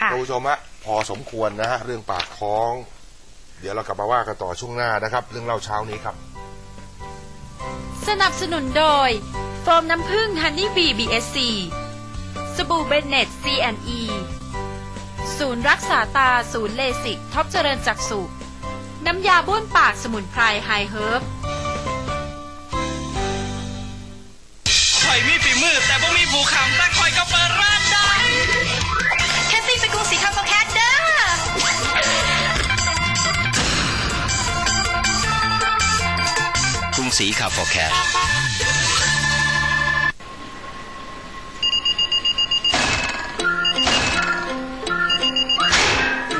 ค่ะท่านผู้ชมฮะพอสมควรนะฮะเรื่องปากท้อง เดี๋ยวเรากลับมาว่ากันต่อช่วงหน้านะครับ เรื่องเล่าเช้านี้ครับ สนับสนุนโดยโฟมน้ำผึ้งฮันนี่บี BSC สบู่เบนเน็ต C&E ศูนย์รักษาตาศูนย์เลสิกท็อปเจริญจักษุน้ำยาบ้วนปากสมุนไพรไฮเฮิร์บข่อยมีฝีมือแต่บ่มีผู้คำแต่ข่อยก็เปิด กรุงศรีขับฟอร์แคส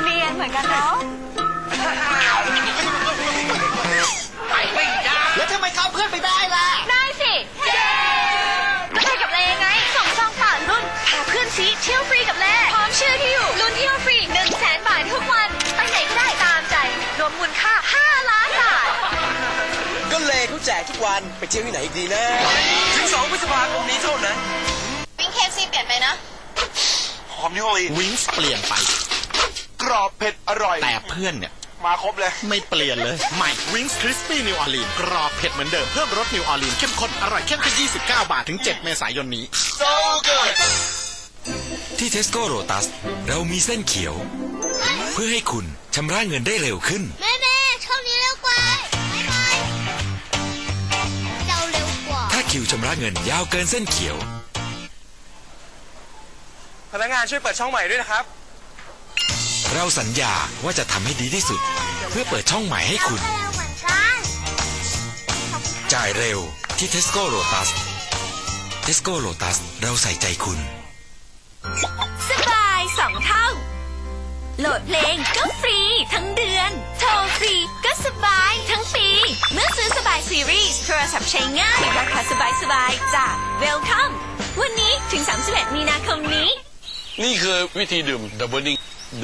เรียนเหมือนกันเนาะแล้วทำไมเขาเอาเพื่อนไปได้ล่ะ ได้สิก็ไปกับเลไงส่งซองผ่านรุ่นพาเพื่อนซีเที่ยวฟรีกับเลพร้อมชื่อที่อยู่ลุ้นเที่ยวฟรี1 0 0 0 0แสนบาททุกวัน ไปไหนก็ได้ตามใจ รวมมูลค่า5ล้า แจกทุกวันไปเที่ยวที่ไหนอีกดีนะ ถึงสองพฤษภาคมนี้เท่านั้น วิ่งเคฟซีเปลี่ยนไปนะ หอมนิวอลีนวิงส์เปลี่ยนไป กรอบเผ็ดอร่อย แต่เพื่อนเนี่ยมาครบเลย ไม่เปลี่ยนเลย ใหม่วิงส์คริสปี้นิวออร์ลีนกรอบเผ็ดเหมือนเดิม เพิ่มรสนิวออร์ลีนเข้มข้น อร่อยเข้มแค่29 บาท ถึง 7 เมษายนนี้ so good ที่เทสโก้โรตัสเรามีเส้นเขียว เพื่อให้คุณชำระเงินได้เร็วขึ้น แม่ คิวชำระเงินยาวเกินเส้นเขียว พนักงานช่วยเปิดช่องใหม่ด้วยนะครับ เราสัญญาว่าจะทำให้ดีที่สุด เพื่อเปิดช่องใหม่ให้คุณเร็วเหมือนกันจ่ายเร็วที่เทสโก้โ t ตัสเทสโก้โ t ตัสเราใส่ใจคุณ สบายสองเท่า โหลดเพลงก็ รีส์โทรศัพท์ใช้ง่าย ราคาสบายสบายๆจาก Welcome วันนี้ถึง 31 มีนาคมนี้ นี่คือวิธีดื่มดับเบิลดิง